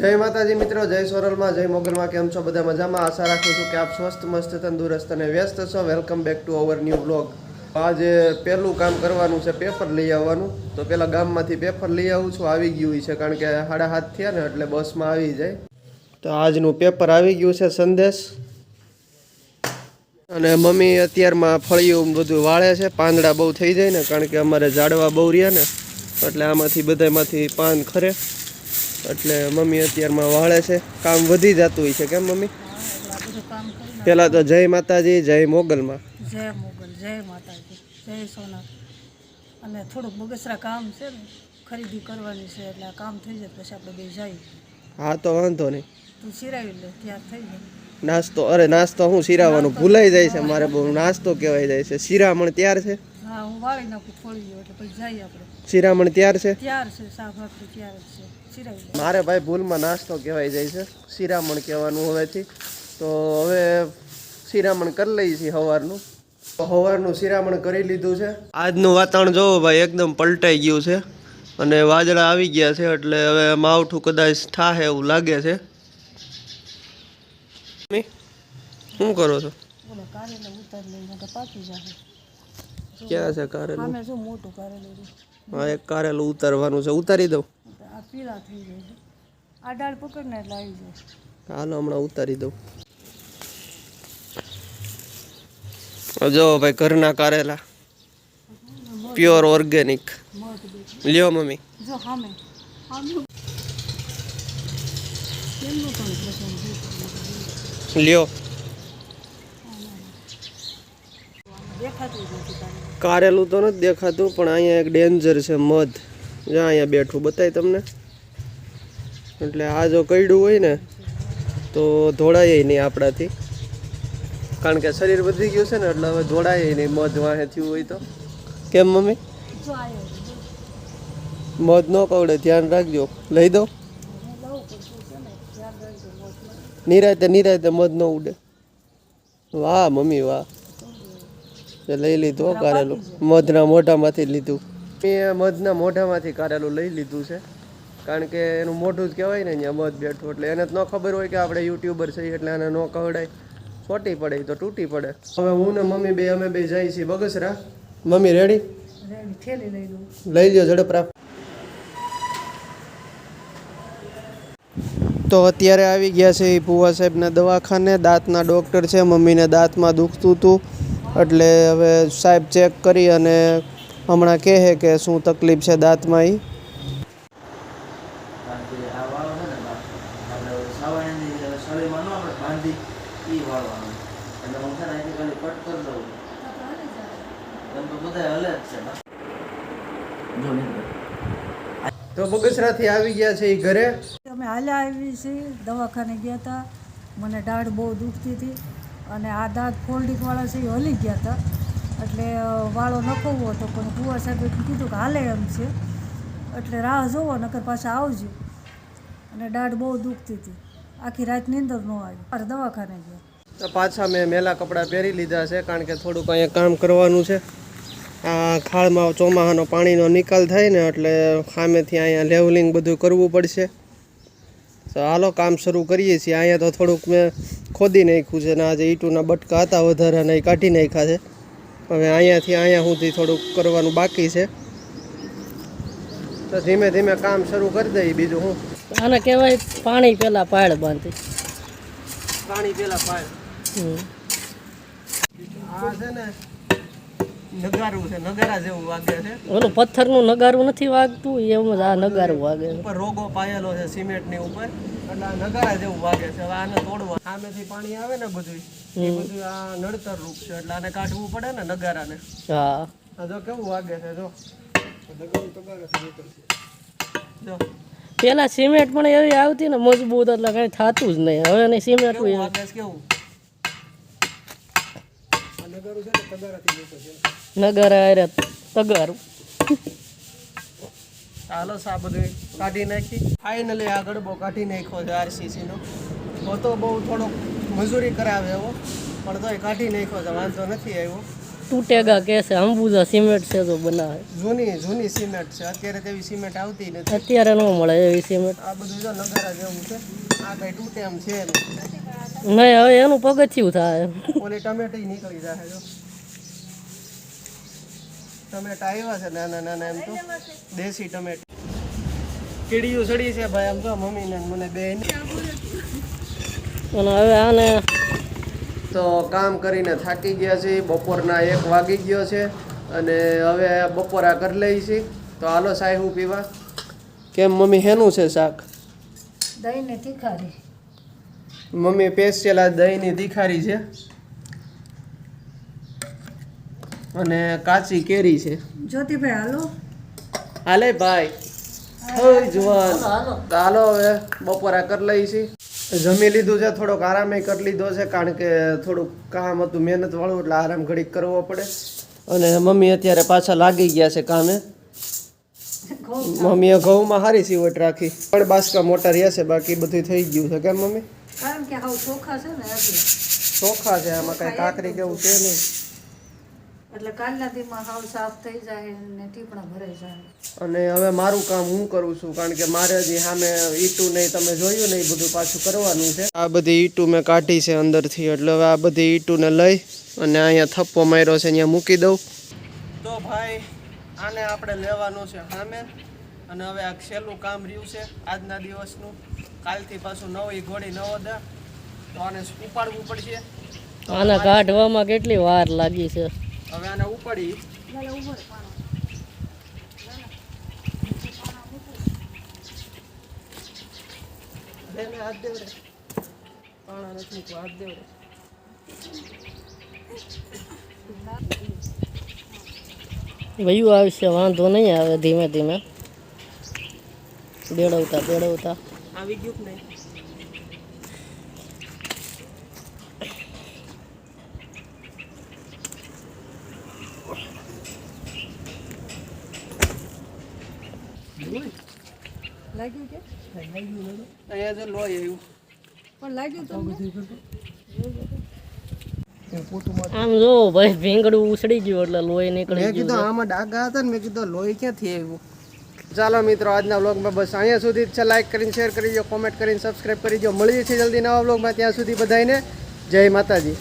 જય માતાજી મિત્રો, જય સોરલમાં, જય મોગલમાં, કેમ છો બધા મજામાં? આશા રાખું છું કે આપ સ્વસ્થ, મસ્ત, તંદુરસ્ત અને વ્યસ્ત છો. Welcome back to our new blog આજે પહેલું કામ કરવાનું છે પેપર લઈ આવવાનું. તો પેલા ગામમાંથી પેપર લઈ આવું છું. આવી ગયું છે, કારણ કે સાડા હાથ થયા ને, એટલે બસમાં આવી જાય. તો આજનું પેપર આવી ગયું છે, સંદેશ. અને મમ્મી અત્યારમાં ફળિયું બધું વાળે છે. પાંદડા બહુ થઈ જાય ને, કારણ કે અમારે ઝાડવા બહુ રહ્યા ને, એટલે આમાંથી બધામાંથી પાન ખરે. એટલે મમ્મી અત્યારમાં વાળે છે. કામ વધી જતું હોય છે. કેમ મમ્મી? પેલા તો જય માતાજી જય મોગલમાં. જય મોગલ જય માતાજી જય સોના અને થોડુંક બગસરા કામ છે ને ખરીદી કરવાની છે એટલે આ કામ થઈ જાય પછી આપણે બે જઈએ. હા તો વાંધો નહીં. તું સિરાવી લે ત્યાં થઈ જાય. નાસ્તો અરે નાસ્તો હું શિરાવાનું ભૂલાઈ જાય છે. મારે બહુ નાસ્તો કહેવાય જાય છે. શિરામણ ત્યાર છે? હા હું વાળી નાખું થોડી વાર એટલે પછી જઈએ આપણે. શિરામણ તૈયાર છે? ત્યાર છે શાક ભાખરી ત્યાર છે સિરાવી મારે ભાઈ ભૂલમાં નાસ્તો કહેવાય જાય છે. શિરામણ કહેવાનું હવેથી. તો હવે શિરામણ કરી લઈએ છીએ સવારનું સવારનું શિરામણ કરી લીધું છે. આજનું વાતાવરણ જોવો ભાઈ એકદમ પલટાઈ ગયું છે. અને વાદળા આવી ગયા છે એટલે હવે માવઠું કદાચ થાહે એવું લાગે છે. શું કરો છો? કારેલા ઉતાર લઈને પાકી જાય ક્યાં છે કારેલું? સામે શું મોટું કારેલું છે હા એક કારેલું ઉતારવાનું છે. ઉતારી દઉં. આ પીળા થઈ જાય છે. આ ડાળ પકડને એટલે આવી જાય. હાલો હમણાં ઉતારી દઉં. જો ભાઈ ઘરના કારેલા. પ્યોર ઓર્ગેનિક લ્યો મમ્મી. જો છે લ્યો. દેખાતું નથી કારેલું તો નથી દેખાતું, પણ અહીંયા એક ડેન્જર છે, મધ. જ્યાં અહીંયા બેઠું, બતાય તમને. એટલે આ જો કઈડું હોય ને, તો ધોળાય નહીં આપણાથી. કારણ કે શરીર વધી ગયું છે ને, એટલે હવે ધોળાય નહીં, મધ વાહે થયું હોય તો. કેમ, મમ્મી. મધ ન કવડે, ધ્યાન રાખજો. લઈ દો. નિરાતે નિરાતે મધ ન ઉડે. વાહ, મમ્મી, વાહ. તે લઈ લીધું કારેલું. મધના મોઢામાંથી જ લીધું. મેં મધના મોઢામાંથી કારેલું લઈ લીધું છે. કારણ કે એનું મોઢું જ કહેવાય ને અહીંયા મધ બેઠું એટલે એને જ ન ખબર હોય કે આપણે યુટ્યુબર છીએ એટલે એને ન કવડાય ખોટી પડે તો તૂટી પડે. હવે હું ને મમ્મી બે અમે બે જઈએ છીએ બગસરા. મમ્મી રેડી રેડી લઈ લો લઈ લ્યો ઝડપ તો અત્યારે આવી ગયા છે એ ભુવા સાહેબના દવાખાને. દાંતના ડૉક્ટર છે મમ્મીને દાંતમાં દુખતું હતું. એટલે હવે સાહેબ ચેક કરી અને હમણાં કહે કે શું તકલીફ છે દાંતમાં એ તો બગસરાથી આવી ગયા છે એ ઘરે? અમે હાલ્યા આવી છીએ દવાખાને ગયા હતા મને દાઢ બહુ દુખતી હતી. અને આ દાંત ફોલ્ડિંગવાળા છે એ હલી ગયા હતા. એટલે વાળો નખવવો હતો, પણ કુવા સાહેબે કીધું કે હાલે એમ છે. એટલે રાહ જોવો, નકર પાછા આવજો. અને દાઢ બહુ દુખતી હતી. આખી રાત નીંદર ન આવી. મારે દવાખાને ગયા. તો પાછા મેં મેલા કપડાં પહેરી લીધા છે, કારણ કે થોડુંક અહીંયા કામ કરવાનું છે. આ ખાળમાં ચોમાસાનો પાણીનો નિકાલ થાય ને, એટલે સામેથી અહીંયા લેવલિંગ બધું કરવું પડશે. તો હાલો કામ શરૂ કરીએ છીએ. અહીંયા તો થોડુંક મેં ખોદી નાખ્યું છે ને આજે ઈંટુના બટકા હતા વધારાના એ કાઢી નાખ્યા છે. હવે અહીંયાથી અહીંયા સુધી થોડુંક કરવાનું બાકી છે. તો ધીમે ધીમે કામ શરૂ કરી દઈએ બીજું હું. આને કહેવાય પાણી પેલા પાળ બાંધી. પાણી પેલા પાળ આ છે ને નગારું છે નગારા જેવું વાગે છે. ઓલું પથ્થરનું નગારું નથી વાગતું? એમ જ આ નગારું વાગે છે. ઉપર રોગો પાયેલો છે સિમેન્ટની ઉપર. એટલે આ નગારા જેવું વાગે છે. હવે આને તોડવા. સામેથી પાણી આવે ને બધું એ બધું આ નડતર રૂપ છે. એટલે આને કાઢવું પડે ને નગારાને. હા. આ જો કેવું વાગે છે જો. જો. પેલા સિમેન્ટ પણ એવી આવતી ને મજબૂત એટલે કઈ થતું જ નહીં. હવે સિમેન્ટ કેવું? નગારું તગારું. ચાલો સા બધું કાઢી નાખી. ફાઇનલી આ ગડબો કાઢી નાખ્યો છે આરસીસી નો. તો તો બહુ થોડોક મજૂરી કરાવે એવો પણ તોય કાઢી નાખ્યો છે વાંધો નથી આવ્યો. તૂટેગા કે છે અંબુજા સિમેન્ટ છે તો બનાવે. જૂની જૂની સિમેન્ટ છે અત્યારે તેવી સિમેન્ટ આવતી નથી. અત્યારે ન મળે એવી સિમેન્ટ. આ બધું જો નગારા જેવું છે આ કઈ તૂટે એમ છે નહીં. હવે એનું પગથિયું થાય. ઓલી ટમેટી નીકળી જાય જો. ટમેટા આવ્યા છે નાના નાના એમ તો. દેશી ટમેટા. કીડીયું સડી છે ભાઈ આમ તો મમ્મીને ને મને બે અને હવે આને તો કામ કરીને થાકી ગયા છે બપોરના એક વાગી ગયો છે અને હવે બપોરા કરી લઈ છે. તો હાલો સાહેબ પીવા. કેમ મમ્મી હેનું છે શાક? દહીં ને તીખારી. મમ્મી સ્પેશિયલ આ દહીંની તીખારી છે. અને કાચી કેરી છે. જ્યોતિભાઈ હાલો. હાલે ભાઈ. હોય જુવાન. હાલો હવે બપોરા કરી લઈ છીએ. જમી લીધું છે થોડોક આરામે કરી લીધો છે કારણ કે થોડુંક કામ હતું મહેનત વાળું એટલે આરામ ઘડીક કરવો પડે. અને મમ્મી અત્યારે પાછા લાગી ગયા છે કામે. મમ્મીએ ઘઉંમાં સારી સીવટ રાખી. પણ બાસકા મોટા રહ્યા છે બાકી બધું થઈ ગયું છે કેમ મમ્મી? કારણ કે હાવ ચોખા છે ને એટલે ચોખા છે આમાં કઈ કાકરી કેવું છે નહીં. એટલે કાલના દીમાં હાવ સાફ થઈ જાય ને ટીપણા ભરાઈ જાય. અને હવે મારું કામ હું કરું છું કારણ કે મારે જે સામે ઈટું નહીં તમે જોયું નહીં બધું પાછું કરવાનું છે. આ બધી ઈટું મેં કાઢી છે અંદરથી એટલે હવે આ બધી ઈટુને લઈ અને અહીંયા થપ્પો માર્યો છે અહીંયા મૂકી દઉં. તો ભાઈ આને આપણે લેવાનું છે સામે અને હવે આ છેલ્લું કામ રહ્યું છે આજના દિવસનું. કાલથી પાછું નવી ઘોડી નવો દે. તો આને ઉપાડવું પડશે. આના કાઢવામાં કેટલી વાર લાગી છે? હવે આને ઉપાડી. હાથ દેવડે. પાણા નથી હાથ દેવડે. વયું આવશે વાંધો નહીં આવે ધીમે ધીમે. બેડવતા બેડવતા. આવી ગયું ને લાગ્યું કે? અહીંયા જો લોહી આવ્યું પણ લાગ્યું તમને આમ જો ભાઈ ભીંગડું ઉછળી ગયું એટલે લોહી નીકળી મેં કીધું આમાં ડાઘા હતા ને મેં કીધું લોહી ક્યાંથી આવ્યું? ચાલો મિત્રો, આજના વ્લોગમાં બસ અહીંયા સુધી છે. લાઈક કરીને શેર કરી દો કોમેન્ટ કરીને સબસ્ક્રાઈબ કરી દો મળીએ છીએ જલ્દી નવા વ્લોગમાં. ત્યાં સુધી બધાને જય માતાજી.